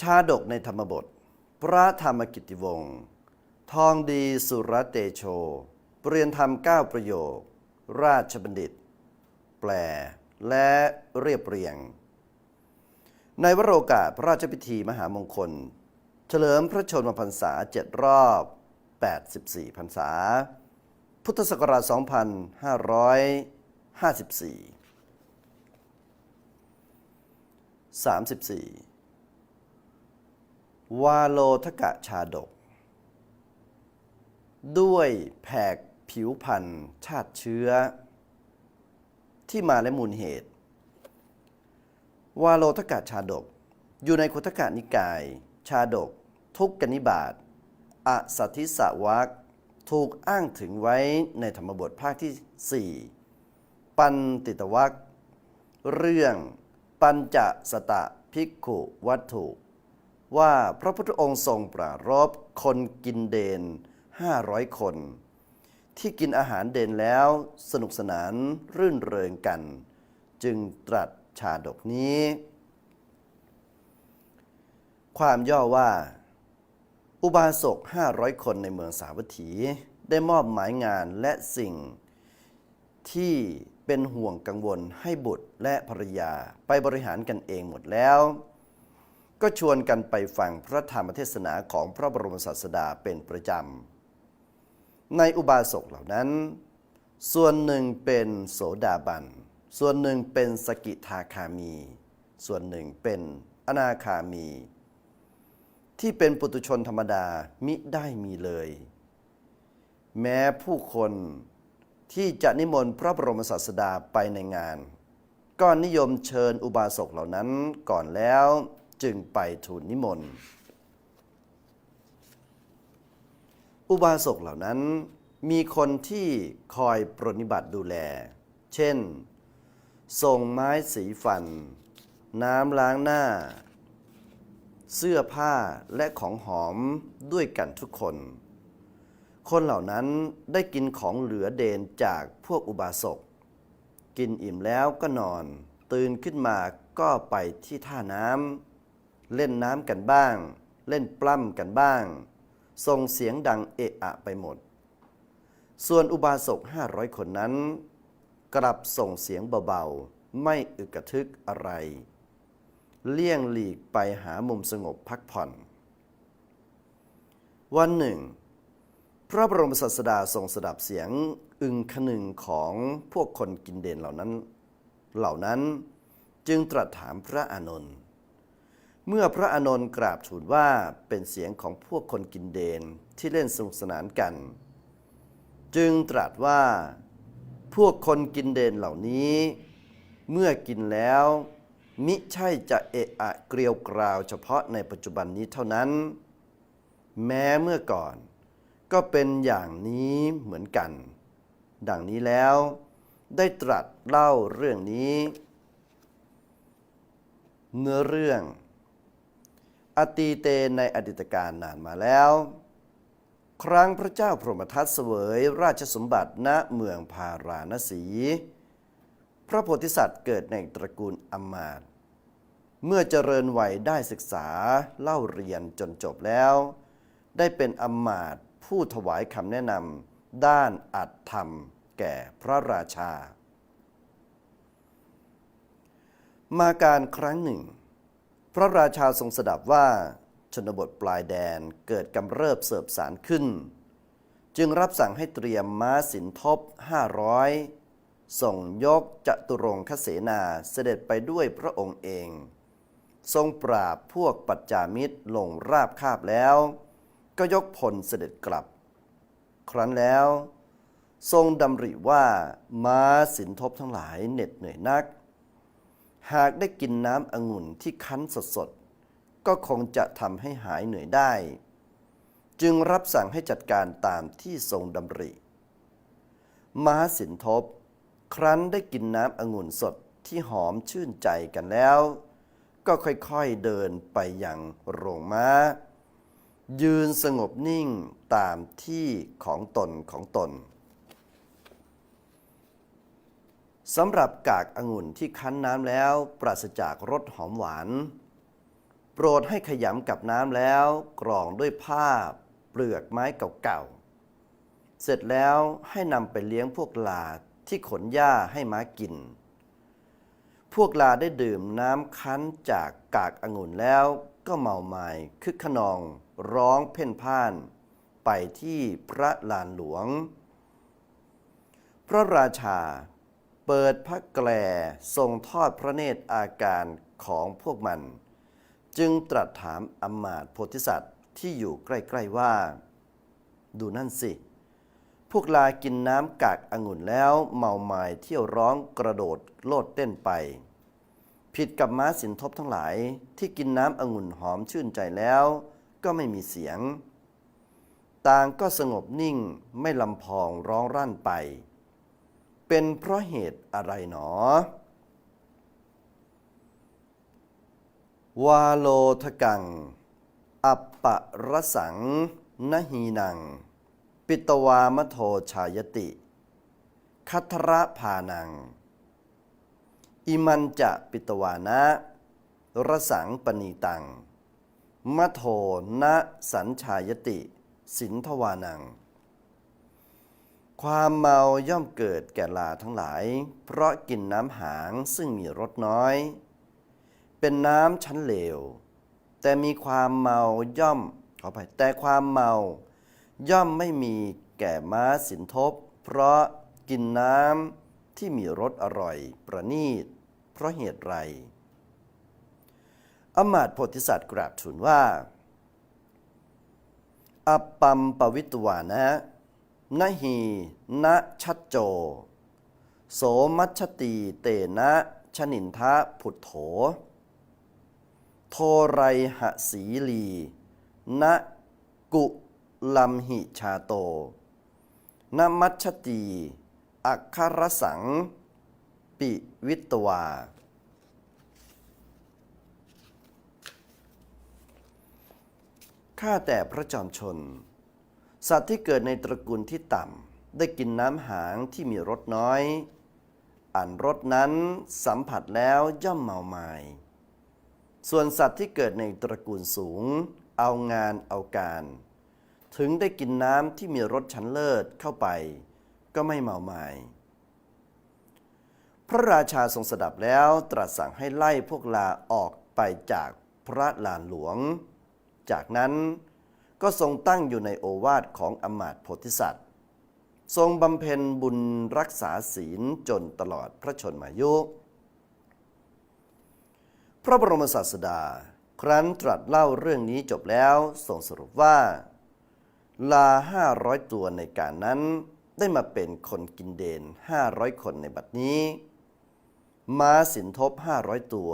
ชาดกในธรรมบท พระธรรมกิติวงศ์ทองดีสุรเตโช เปรียนธรรมเก้าประโยค ราชบัณฑิต แปล และเรียบเรียง ในวโรกาสพระราชพิธีมหามงคล เฉลิมพระชนมพรรษาเจ็ดรอบ 84 พรรษา พุทธศักราช 2554 34 วาโลทกะชาดก ด้วยแผกผิวพันธุ์ชาติเชื้อ ที่มาและมูลเหตุ วาโลทกะชาดก อยู่ในคุทกะนิกาย ชาดก ทุกกนิบาตอสัทธิสวักถูกอ้างถึงไว้ในธรรมบทภาคที่ 4 ปันติตวักเรื่องปัญจสตะภิกขุวัตถุ ว่าพระพุทธองค์ทรงปรารบคนกินเดน 500 คน ที่กินอาหารเดนแล้วสนุกสนานรื่นเริงกัน จึงตรัสชาดกนี้ ความย่อว่า อุบาสก 500 คนในเมืองสาวัตถีได้มอบหมายงานและสิ่งที่เป็นห่วงกังวลให้บุตรและภรรยาไปบริหารกันเองหมดแล้ว ก็ชวนกันไปฟังพระธรรมเทศนาของพระบรมศาสดาเป็นประจำ ในอุบาสกเหล่านั้น ส่วนหนึ่งเป็นโสดาบัน ส่วนหนึ่งเป็นสกิทาคามี ส่วนหนึ่งเป็นอนาคามี ที่เป็นปุตุชนธรรมดามิได้มีเลย แม้ผู้คนที่จะนิมนต์พระบรมศาสดาไปในงาน ก็นิยมเชิญอุบาสกเหล่านั้นก่อนแล้ว จึงไปทูลนิมนต์ อุบาสกเหล่านั้นมีคนที่คอยปรนนิบัติดูแล เช่น ส่งไม้สีฟัน น้ำล้างหน้า เสื้อผ้าและของหอมด้วยกันทุกคน คนเหล่านั้นได้กินของเหลือเดนจากพวกอุบาสก กินอิ่มแล้วก็นอน ตื่นขึ้นมาก็ไปที่ท่าน้ำ เล่นน้ำกันบ้าง เล่นปล้ำกันบ้างส่งเสียงดังเอะอะไปหมด ส่วนอุบาสก500คนนั้น กลับส่งเสียงเบาๆ ไม่อึกกระทึกอะไร เลี่ยงหลีกไปหามุมสงบพักผ่อน วันหนึ่ง พระบรมศาสดาทรงสดับเสียงอึงคนึงของพวกคนกินเดนเหล่านั้น เหล่านั้นจึงตรัสถามพระอานนท์ เมื่อพระอานนท์กราบทูลว่าเป็นเสียงของพวกคนกินเดนที่เล่นสนุกสนานกัน จึงตรัสว่าพวกคนกินเดนเหล่านี้ เมื่อกินแล้ว มิใช่จะเอะอะเกลียวกราวเฉพาะในปัจจุบันนี้เท่านั้น แม้เมื่อก่อน ก็เป็นอย่างนี้เหมือนกัน ดังนี้แล้วได้ตรัสเล่าเรื่องนี้ เนื้อเรื่อง อตีเตในอดีตการนานมาแล้ว ครั้งพระเจ้าพรหมทัตเสวยราชสมบัติณเมืองพาราณสี พระโพธิสัตว์เกิดในตระกูลอมาตเมื่อเจริญวัยได้ศึกษาเล่าเรียนจนจบแล้ว ได้เป็นอมาตผู้ถวายคำแนะนำด้านอัตธรรมแก่พระราชา มาการครั้งหนึ่ง พระราชาทรงสดับว่าชนบทปลายแดนเกิดกำเริบเสบสารขึ้น จึงรับสั่งให้เตรียมม้าสินทบห้าร้อยส่งยกจตุรงคเสนาเสด็จไปด้วยพระองค์เอง ทรงปราบพวกปัจจามิตรลงราบคาบแล้ว ก็ยกพลเสด็จกลับ ครั้นแล้ว ทรงดำริว่าม้าสินทบทั้งหลายเหน็ดเหนื่อยนัก หากได้กินน้ำองุ่นที่คั้นสดๆ ก็คงจะทำให้หายเหนื่อยได้ จึงรับสั่งให้จัดการตามที่ทรงดำริม้าสินทบ ครั้นได้กินน้ำองุ่นสดที่หอมชื่นใจกันแล้ว ก็ค่อยๆเดินไปยังโรงม้า ยืนสงบนิ่งตามที่ของตนของตน สำหรับกากองุ่นที่คั้นน้ำแล้วปราศจากรสหอมหวาน โปรดให้ขยำกับน้ำแล้วกรองด้วยผ้าเปลือกไม้เก่าๆ เสร็จแล้วให้นำไปเลี้ยงพวกลาที่ขนหญ้าให้ม้ากิน พวกลาได้ดื่มน้ำคั้นจากกากองุ่นแล้วก็เมาไมา้คึกขนองร้องเพ่นพ่าน ไปที่พระลานหลวง พระราชา เปิดพระแกลทรงทอดพระเนตรอาการของพวกมัน จึงตรัสถามอมาตโพธิสัตว์ที่อยู่ใกล้ ๆว่า ดูนั่นสิ พวกลากินน้ำกากองุ่นแล้วเมาไม้เที่ยวร้องกระโดดโลดเต้นไป ผิดกับม้าสินทบทั้งหลายที่กินน้ำองุ่นหอมชื่นใจแล้ว ก็ไม่มีเสียง ต่างก็สงบนิ่งไม่ลำพองร้องรั่นไป เป็นเพราะเหตุอะไรหนอ วาโลทกัง อัปปะรสังนหีนัง ปิตวามโทชายติ คัทระพานัง อิมันจะปิตวานะรสังปณีตังมโทนะสัญชายติ สินทวานัง ความเมาย่อมเกิดแก่ลาทั้งหลาย เพราะกินน้ำหางซึ่งมีรสน้อย เป็นน้ำชั้นเหลว แต่มีความเมาย่อมขอไปแต่ความเมาย่อมไม่มีแก่ม้าสินทบ เพราะกินน้ำที่มีรสอร่อยประณีต เพราะเหตุไร อมาตย์โพธิสัตว์กราบทูลว่า อัปปัมปวิตวานะ นหีนะชัดโจ โสมัชตีเตนะชนินทะผุดโถ โทไรหสีลีนะกุลัมหิชาโตนมัชตีอัคครสัง ปิวิตวา ข้าแต่พระจอมชน สัตว์ที่เกิดในตระกูลที่ต่ำได้กินน้ำหางที่มีรสน้อยอันรสนั้นสัมผัสแล้วย่อมเมาไมาย ส่วนสัตว์ที่เกิดในตระกูลสูง เอางานเอาการ ถึงได้กินน้ำที่มีรสชั้นเลิศเข้าไป ก็ไม่เมาไมาย พระราชาทรงสดับแล้วตรัสสั่งให้ไล่พวกลาออกไปจากพระลานหลวง จากนั้น ก็ทรงตั้งอยู่ในโอวาทของอมาตโพธิสัตว์ ทรงบำเพ็ญบุญรักษาศีลจนตลอดพระชนมายุ พระบรมศาสดา ครั้นตรัสเล่าเรื่องนี้จบแล้วทรงสรุปว่า ลาห้าร้อยตัวในการนั้นได้มาเป็นคนกินเดนห้าร้อยคนในบัดนี้ ม้าสินทบห้าร้อยตัว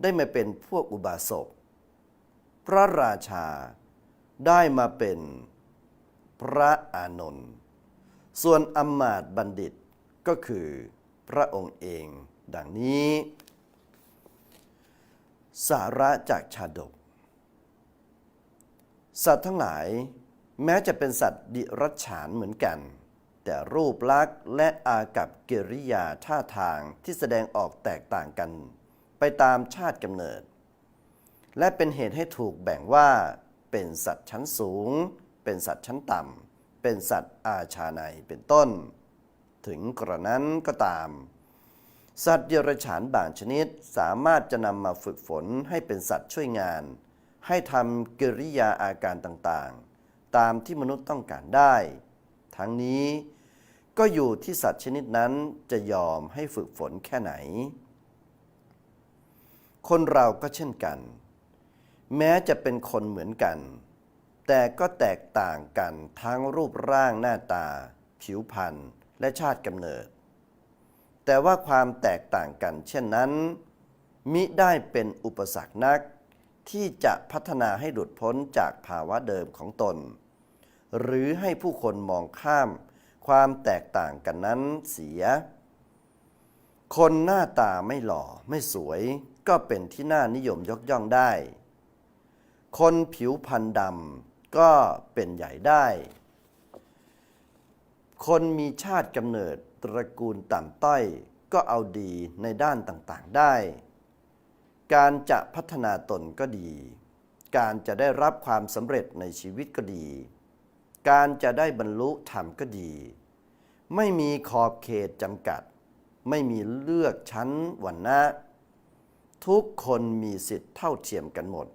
ได้มาเป็นพวกอุบาสกพระราชา ได้มาเป็นพระอานนท์ส่วนอมาต์บัณฑิตก็คือพระองค์เองดังนี้ สาระจากชาดก สัตว์ทั้งหลายแม้จะเป็นสัตว์ดิรัจฉานเหมือนกัน แต่รูปลักษณ์และอากับกิริยาท่าทางที่แสดงออกแตกต่างกัน ไปตามชาติกำเนิด และเป็นเหตุให้ถูกแบ่งว่า เป็นสัตว์ชั้นสูง เป็นสัตว์ชั้นต่ำ เป็นสัตว์อาชาในเป็นต้น ถึงกระนั้นก็ตาม สัตว์เดรัจฉานบางชนิดสามารถจะนำมาฝึกฝนให้เป็นสัตว์ช่วยงาน ให้ทำกิริยาอาการต่างๆ ตามที่มนุษย์ต้องการได้ ทั้งนี้ก็อยู่ที่สัตว์ชนิดนั้นจะยอมให้ฝึกฝนแค่ไหน คนเราก็เช่นกัน แม้จะเป็นคนเหมือนกัน แต่ก็แตกต่างกันทั้งรูปร่างหน้าตา ผิวพรรณและชาติกำเนิด แต่ว่าความแตกต่างกัน เช่นนั้น มิได้เป็นอุปสรรคนัก ที่จะพัฒนาให้หลุดพ้นจากภาวะเดิมของตน หรือให้ผู้คนมองข้าม ความแตกต่างกันนั้นเสีย คนหน้าตาไม่หล่อไม่สวย ก็เป็นที่น่านิยมยกย่องได้ คนผิวพรรณดำก็เป็นใหญ่ได้ คนมีชาติกำเนิดตระกูลต่ำต้อย ก็เอาดีในด้านต่างๆได้ การจะพัฒนาตนก็ดี การจะได้รับความสำเร็จในชีวิตก็ดี การจะได้บรรลุธรรมก็ดี ไม่มีขอบเขตจำกัด ไม่มีเลือกชั้นวรรณะทุกคนมีสิทธิ์เท่าเทียมกันหมด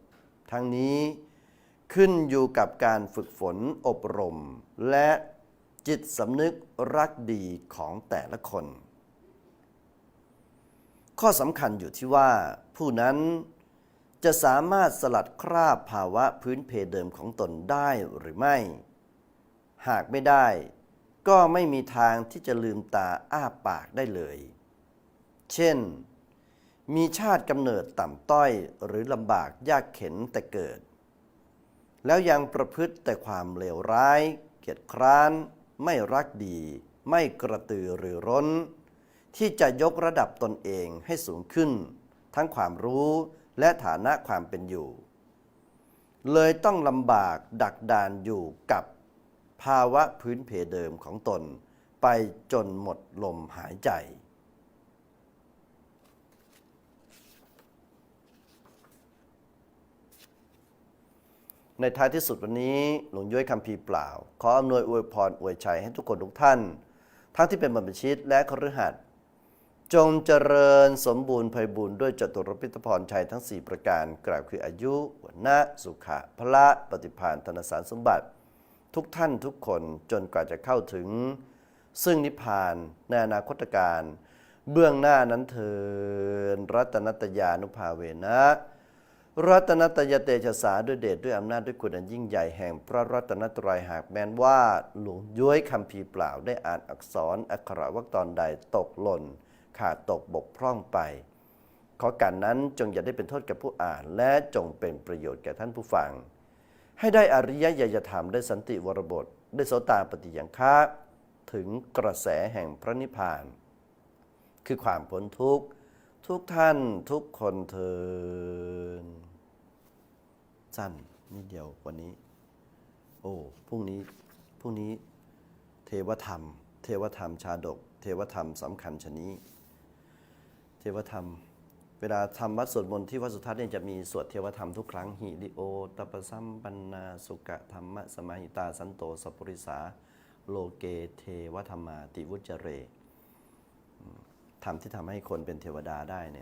ทั้งนี้ขึ้นอยู่กับการฝึกฝนอบรม และจิตสำนึกรักดีของแต่ละคน ข้อสำคัญอยู่ที่ว่า ผู้นั้นจะสามารถสลัดคราบภาวะพื้นเพเดิมของตนได้หรือไม่ หากไม่ได้ ก็ไม่มีทางที่จะลืมตาอ้าปากได้เลย เช่น มีชาติกำเนิดต่ำต้อยหรือลำบากยากเข็นแต่เกิด แล้วยังประพฤติแต่ความเลวร้าย เกียจคร้าน ไม่รักดี ไม่กระตือรือร้น ที่จะยกระดับตนเองให้สูงขึ้น ทั้งความรู้และฐานะความเป็นอยู่ เลยต้องลำบากดักดานอยู่กับภาวะพื้นเพเดิมของตน ไปจนหมดลมหายใจ ในท้ายที่สุดวันนี้หลวงย้อยคำพีเปล่า ขออำนวยอวยพรอวยชัยให้ทุกคนทุกท่าน ทั้งที่เป็นบรรพชิตและคฤหัสถ์จงเจริญสมบูรณ์ไพบูรณ์ด้วยจตุรพิทพรชัยทั้ง 4 ประการ กล่าวคืออายุวันนะสุขะพละปฏิภาณธนสารสมบัติ ทุกท่านทุกคนจนกว่าจะเข้าถึง ซึ่งนิพพานในอนาคตการ เบื้องหน้านั้นเทินรัตนัตยานุภาเวนะ รัตนตยเตชะสาด้วยเดชด้วยอำนาจด้วยคุณอันยิ่งใหญ่แห่งพระรัตนตรัยหากแม้นว่าหลวงย้วยคำพีเปล่าได้อ่านอักษรอักขระวรรคตอนใดตกหล่น ขาดตกบกพร่องไป ขอการนั้นจงอย่าได้เป็นโทษแก่ผู้อ่าน และจงเป็นประโยชน์แก่ท่านผู้ฟัง ให้ได้อริยญาธรรมได้สันติวรบท ได้โสตาปฏิยังคะถึงกระแสแห่งพระนิพพาน คือความพ้นทุกข์ ทุกท่านทุกคนเทินสั้นนิดเดียววันนี้ โอ้พรุ่งนี้พรุ่งนี้ เทวธรรม เทวธรรมชาดก เทวธรรมสำคัญชนี้ เทวธรรม เวลาทำวัดสวดมนต์ที่วัดสุทัศน์เนี่ยจะมีสวดเทวธรรมทุกครั้งหิริโอตปสัมปันนาสุกะธรรมะสมาหิตาสันโตสัพปริสาโลเกเทวธรรมาติวุจเร ธรรมที่ทำให้คนเป็นเทวดาได้เนี่ย